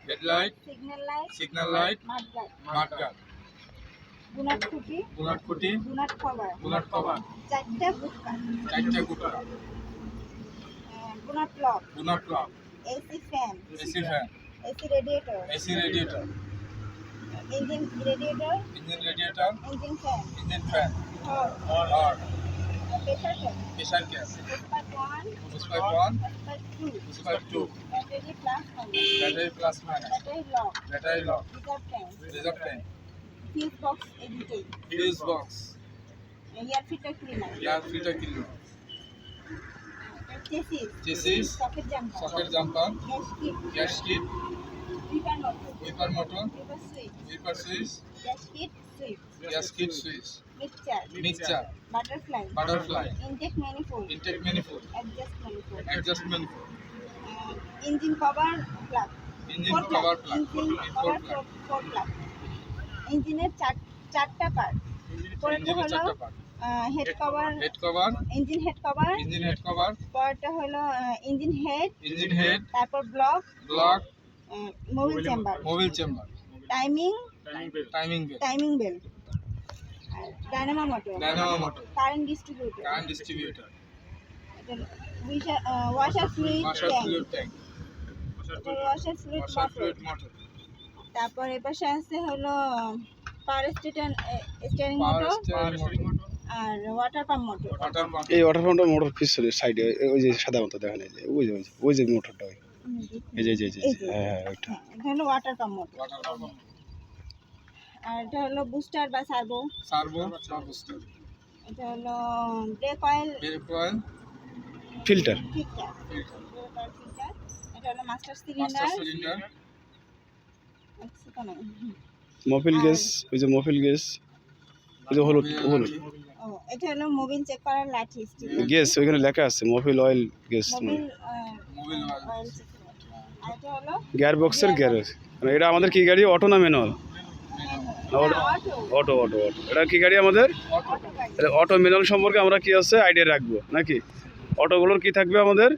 Headlight headlight signal light signal light mudguard mudguard bonnet খুঁটি bonnet খুঁটি বুনাট cover বুলাট cover চারটা বুটকা চারটে গুটা bonnet lock bonnet lock AC fan AC fan AC radiator AC radiator engine radiator engine radiator engine fan engine fan horn আর pressure fan pressure gas pusher one push pipe one pusher two push pipe two battery plus minus battery plus minus battery lock battery lock reserve tank reserve tank fuse box এডিটেই fuse box air filter cleaner air filter kilo chassis chassis socket jumper socket jumper gas kit wiper motor reverse switch wiper switch mixture butterfly butterfly intake manifold intake manifold adjust manifold adjustment engine cover plug engine cover plug engine cover four plug ইঞ্জিনের চার চারটা part পরেরটা হলো head cover head cover engine head cover engine head cover পরেরটা হলো engine head engine head তারপর block block mobil chamber mobil chamber timing timing belt timing belt dynamo motor dynamo motor current distributor current distributor washer fluid washer tank fluid tank washer fluid motor তারপর এর পাশে আছে হলো power station steering motor আর water pump motor water pump এই water পাম্পটা motor পিছনে সাইডে ওই যে সাদা মতো দেখেন এই যে ওই যে ওই যে ওই যে মোটরটা ওই। এই যে এই যে এই যে হ্যাঁ হ্যাঁ ওইটা। হ্যাঁ, এটা হলো ওয়াটার পাম্প মোটর আর এটা হলো বুস্টার বা সার্ভো বুস্টার এটা হলো brake oil brake oil filter filter এটা হলো মাস্টার মাস্টার সিলিন্ডার সিলিন্ডার মফিল গ্যাস ওই যে মফিল গ্যাস ওই যে হলুদ হলুদ। এটা হলো মোবিল চেক করার লাঠি গ্যাস ওইখানে লেখা আছে মফিল oil gas mobil mobil oil oil check আর এটা হলো গিয়ার বক্সের গ্যারেজ মানে এটা আমাদের কি গাড়ি? অটো না manual auto auto auto auto এটা কি গাড়ি আমাদের? অটো ম্যানুয়াল সম্পর্কে আমরা কি আছে আইডিয়া রাখব? নাকি? অটোগুলোর কি থাকবে আমাদের?